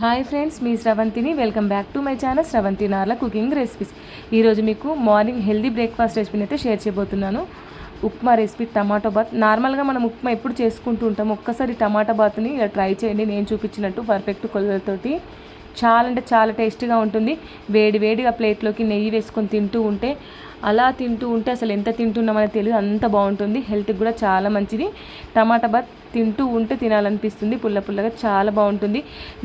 Hi friends మీ స్రవంతిని. Welcome back to my channel Sravanthi Narla cooking recipes. ఈరోజు మీకు morning healthy breakfast రెసిపీని అయితే షేర్ చేయబోతున్నాను. Upma recipe tomato bath. నార్మల్గా మనం ఉప్మా ఎప్పుడు చేసుకుంటూ ఉంటాం ఒక్కసారి టమాటా బాత్ని ఇలా ట్రై చేయండి. నేను చూపించినట్టు పర్ఫెక్ట్ కొలతలతోటి. చాలా అంటే చాలా టేస్టీగా ఉంటుంది. వేడి వేడిగా ప్లేట్లోకి నెయ్యి వేసుకొని తింటూ ఉంటే అలా తింటూ ఉంటే అసలు ఎంత తింటున్నామని తెలియదు. అంత బాగుంటుంది. హెల్త్కి కూడా చాలా మంచిది. టమాటా బాత్ తింటూ ఉంటే తినాలనిపిస్తుంది. పుల్ల పుల్లగా చాలా బాగుంటుంది.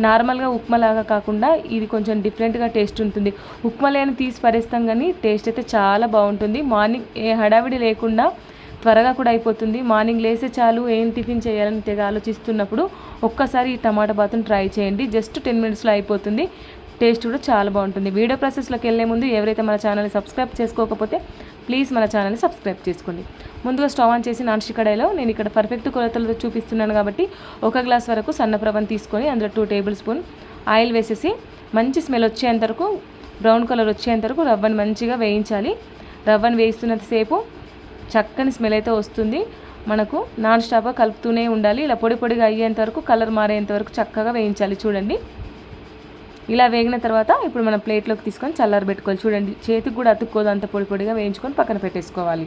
నార్మల్గా ఉప్మా లాగా కాకుండా ఇది కొంచెం డిఫరెంట్గా టేస్ట్ ఉంటుంది. ఉప్మా లేని తీసి పరేస్తాం కానీ టేస్ట్ అయితే చాలా బాగుంటుంది. మార్నింగ్ ఏ హడావిడి లేకుండా త్వరగా కూడా అయిపోతుంది. మార్నింగ్ లేసే చాలు ఏం టిఫిన్ చేయాలని తెగ ఆలోచిస్తున్నప్పుడు ఒక్కసారి ఈ టమాటా బాత్ని ట్రై చేయండి. జస్ట్ టెన్ మినిట్స్లో అయిపోతుంది. టేస్ట్ కూడా చాలా బాగుంటుంది. వీడియో ప్రాసెస్లోకి వెళ్ళే ముందు ఎవరైతే మన ఛానల్ని సబ్స్క్రైబ్ చేసుకోకపోతే ప్లీజ్ మన ఛానల్ని సబ్స్క్రైబ్ చేసుకోండి. ముందుగా స్టవ్ ఆన్ చేసి నాన్ స్టిక్ కడాయిలో నేను ఇక్కడ పర్ఫెక్ట్ కొలతలతో చూపిస్తున్నాను కాబట్టి ఒక గ్లాస్ వరకు సన్నప్రభను తీసుకొని అందులో టూ టేబుల్ స్పూన్ ఆయిల్ వేసేసి మంచి స్మెల్ వచ్చేంత వరకు బ్రౌన్ కలర్ వచ్చేంత వరకు రవ్వని మంచిగా వేయించాలి. రవ్వని వేయిస్తున్నంతసేపు చక్కని స్మెల్ అయితే వస్తుంది. మనకు నాన్ స్టాప్గా కలుపుతూనే ఉండాలి. ఇలా పొడి పొడిగా అయ్యేంత వరకు కలర్ మారేంత వరకు చక్కగా వేయించాలి చూడండి. ఇలా వేగిన తర్వాత ఇప్పుడు మనం ప్లేట్లోకి తీసుకొని చల్లారి పెట్టుకోవాలి. చూడండి చేతికి కూడా అతుక్కోదు అంత పొడి పొడిగా వేయించుకొని పక్కన పెట్టేసుకోవాలి.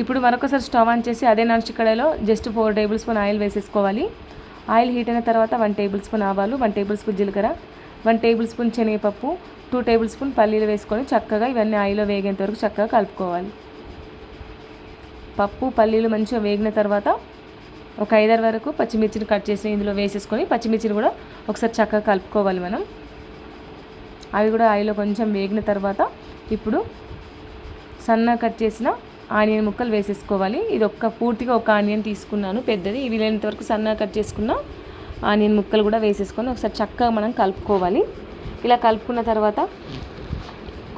ఇప్పుడు మరొకసారి స్టవ్ ఆన్ చేసి అదే నాన్ స్టిక్ కడాయిలో just four tablespoon oil వేసేసుకోవాలి. ఆయిల్ హీట్ అయిన తర్వాత వన్ టేబుల్ స్పూన్ ఆవాలు వన్ టేబుల్ స్పూన్ జీలకర్ర వన్ టేబుల్ స్పూన్ శనగపప్పు టూ టేబుల్ స్పూన్ పల్లీలు వేసుకొని చక్కగా ఇవన్నీ ఆయిల్లో వేగేంత వరకు చక్కగా కలుపుకోవాలి. పప్పు పల్లీలు మంచిగా వేగిన తర్వాత ఒక ఐదారు వరకు పచ్చిమిర్చిని కట్ చేసి ఇందులో వేసేసుకొని పచ్చిమిర్చిని కూడా ఒకసారి చక్కగా కలుపుకోవాలి మనం. అవి కూడా ఆయిలో కొంచెం వేగిన తర్వాత ఇప్పుడు సన్న కట్ చేసిన ఆనియన్ ముక్కలు వేసేసుకోవాలి. ఇది ఒక్క పూర్తిగా ఒక ఆనియన్ తీసుకున్నాను పెద్దది. వీలైనంత వరకు సన్నగా కట్ చేసుకున్న ఆనియన్ ముక్కలు కూడా వేసేసుకొని ఒకసారి చక్కగా మనం కలుపుకోవాలి. ఇలా కలుపుకున్న తర్వాత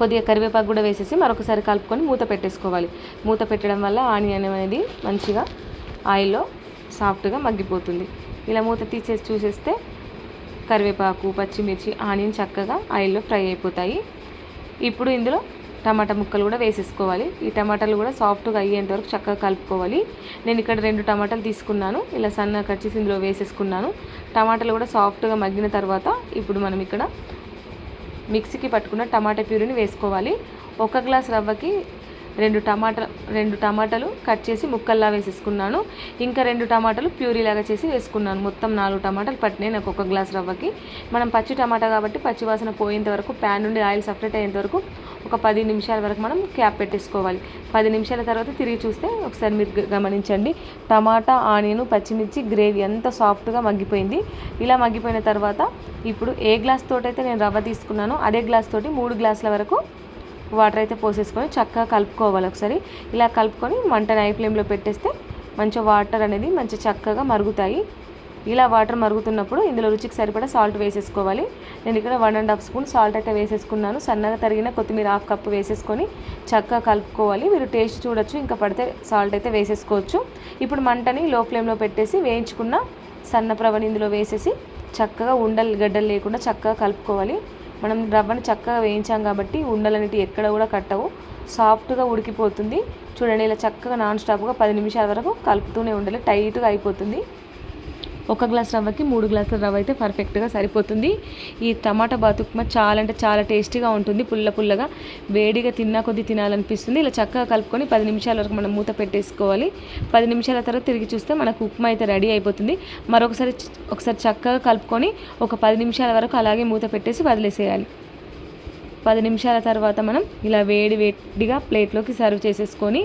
కొద్దిగా కరివేపాకు కూడా వేసేసి మరొకసారి కలుపుకొని మూత పెట్టేసుకోవాలి. మూత పెట్టడం వల్ల ఆనియన్ అనేది మంచిగా ఆయిల్లో సాఫ్ట్గా మగ్గిపోతుంది. ఇలా మూత తీసేసి చూసేస్తే కరివేపాకు పచ్చిమిర్చి ఆనియన్ చక్కగా ఆయిల్లో ఫ్రై అయిపోతాయి. ఇప్పుడు ఇందులో టమాటా ముక్కలు కూడా వేసేసుకోవాలి. ఈ టమాటాలు కూడా సాఫ్ట్గా అయ్యేంత వరకు చక్కగా కలుపుకోవాలి. నేను ఇక్కడ రెండు టమాటాలు తీసుకున్నాను. ఇలా సన్నగా కట్ చేసి ఇందులో వేసేసుకున్నాను. టమాటాలు కూడా సాఫ్ట్గా మగ్గిన తర్వాత ఇప్పుడు మనం ఇక్కడ మిక్సీకి పట్టుకున్న టమాటా ప్యూరీని వేసుకోవాలి. ఒక గ్లాస్ రవ్వకి రెండు టమాటా రెండు టమాటాలు కట్ చేసి ముక్కల్లా వేసేసుకున్నాను. ఇంకా రెండు టమాటాలు ప్యూరీ లాగా చేసి వేసుకున్నాను. మొత్తం నాలుగు టమాటాలు పట్టినాయి నాకు ఒక గ్లాస్ రవ్వకి. మనం పచ్చి టమాటా కాబట్టి పచ్చి వాసన పోయేంత వరకు ప్యాన్ నుండి ఆయిల్ సపరేట్ అయ్యేంత వరకు ఒక పది నిమిషాల వరకు మనం క్యాప్ పెట్టేసుకోవాలి. పది నిమిషాల తర్వాత తిరిగి చూస్తే ఒకసారి మీరు గమనించండి. టమాటా ఆనియన్ పచ్చిమిర్చి గ్రేవీ ఎంత సాఫ్ట్గా మగ్గిపోయింది. ఇలా మగ్గిపోయిన తర్వాత ఇప్పుడు ఏ గ్లాస్ తోటైతే నేను రవ్వ తీసుకున్నానో అదే గ్లాస్ తోటి మూడు గ్లాసుల వరకు వాటర్ అయితే పోసేసుకొని చక్కగా కలుపుకోవాలి ఒకసారి. ఇలా కలుపుకొని మంటని ఐ ఫ్లేమ్లో పెట్టేస్తే మంచిగా వాటర్ అనేది మంచి చక్కగా మరుగుతాయి. ఇలా వాటర్ మరుగుతున్నప్పుడు ఇందులో రుచికి సరిపడా సాల్ట్ వేసేసుకోవాలి. నేను ఇక్కడ one and half spoon salt అయితే వేసేసుకున్నాను. సన్నగా తరిగిన కొత్తిమీర హాఫ్ కప్ వేసేసుకొని చక్కగా కలుపుకోవాలి. మీరు టేస్ట్ చూడొచ్చు ఇంకా పడితే సాల్ట్ అయితే వేసేసుకోవచ్చు. ఇప్పుడు మంటని లో ఫ్లేమ్లో పెట్టేసి వేయించుకున్న సన్నప్రవని ఇందులో వేసేసి చక్కగా ఉండలు గడ్డలు లేకుండా చక్కగా కలుపుకోవాలి. మనం రవ్వను చక్కగా వేయించాం కాబట్టి ఉండలనేటి ఎక్కడ కూడా కట్టవు. సాఫ్ట్గా ఉడికిపోతుంది. చూడండి ఇలా చక్కగా నాన్ స్టాప్గా పది నిమిషాల వరకు కలుపుతూనే ఉండాలి. టైట్గా అయిపోతుంది. ఒక గ్లాస్ రవ్వకి మూడు గ్లాసుల రవ్వ అయితే పర్ఫెక్ట్గా సరిపోతుంది. ఈ టమాటా బాతుక్మా చాలా అంటే చాలా టేస్టీగా ఉంటుంది. పుల్ల పుల్లగా వేడిగా తిన్నా కొద్ది తినాలనిపిస్తుంది. ఇలా చక్కగా కలుపుకొని పది నిమిషాల వరకు మనం మూత పెట్టేసుకోవాలి. పది నిమిషాల తర్వాత తిరిగి చూస్తే మనకు ఉప్మా అయితే రెడీ అయిపోతుంది. మరొకసారి ఒకసారి చక్కగా కలుపుకొని ఒక పది నిమిషాల వరకు అలాగే మూత పెట్టేసి వదిలేసేయాలి. పది నిమిషాల తర్వాత మనం ఇలా వేడి వేడిగా ప్లేట్లోకి సర్వ్ చేసేసుకొని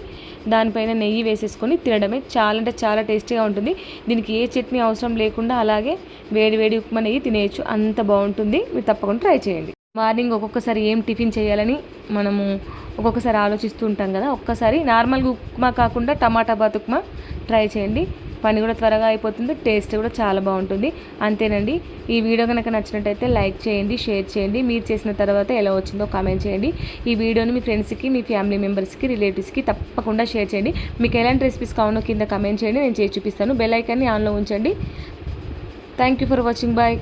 దానిపైన నెయ్యి వేసేసుకొని తినడమే చాలా అంటే చాలా టేస్టీగా ఉంటుంది. దీనికి ఏ చట్నీ అవసరం లేకుండా అలాగే వేడి వేడి ఉప్మా నెయ్యి తినేయచ్చు. అంత బాగుంటుంది. మీరు తప్పకుండా ట్రై చేయండి. మార్నింగ్ ఒక్కొక్కసారి ఏం టిఫిన్ చేయాలని మనము ఒక్కొక్కసారి ఆలోచిస్తూ ఉంటాం కదా. ఒక్కసారి నార్మల్గా ఉప్మా కాకుండా టమాటా బాత్ ఉప్మా ట్రై చేయండి. పని కూడా త్వరగా అయిపోతుంది టేస్ట్ కూడా చాలా బాగుంటుంది. అంతేనండి. ఈ వీడియో కనుక నచ్చినట్టయితే లైక్ చేయండి షేర్ చేయండి. మీరు చేసిన తర్వాత ఎలా వచ్చిందో కామెంట్ చేయండి. ఈ వీడియోని మీ ఫ్రెండ్స్కి మీ ఫ్యామిలీ మెంబర్స్కి రిలేటివ్స్కి తప్పకుండా షేర్ చేయండి. మీకు ఎలాంటి రెసిపీస్ కావాలో కింద కమెంట్ చేయండి నేను చేసి చూపిస్తాను. బెల్ ఐకాన్ని ఆన్లో ఉంచండి. Thank you for watching. Bye.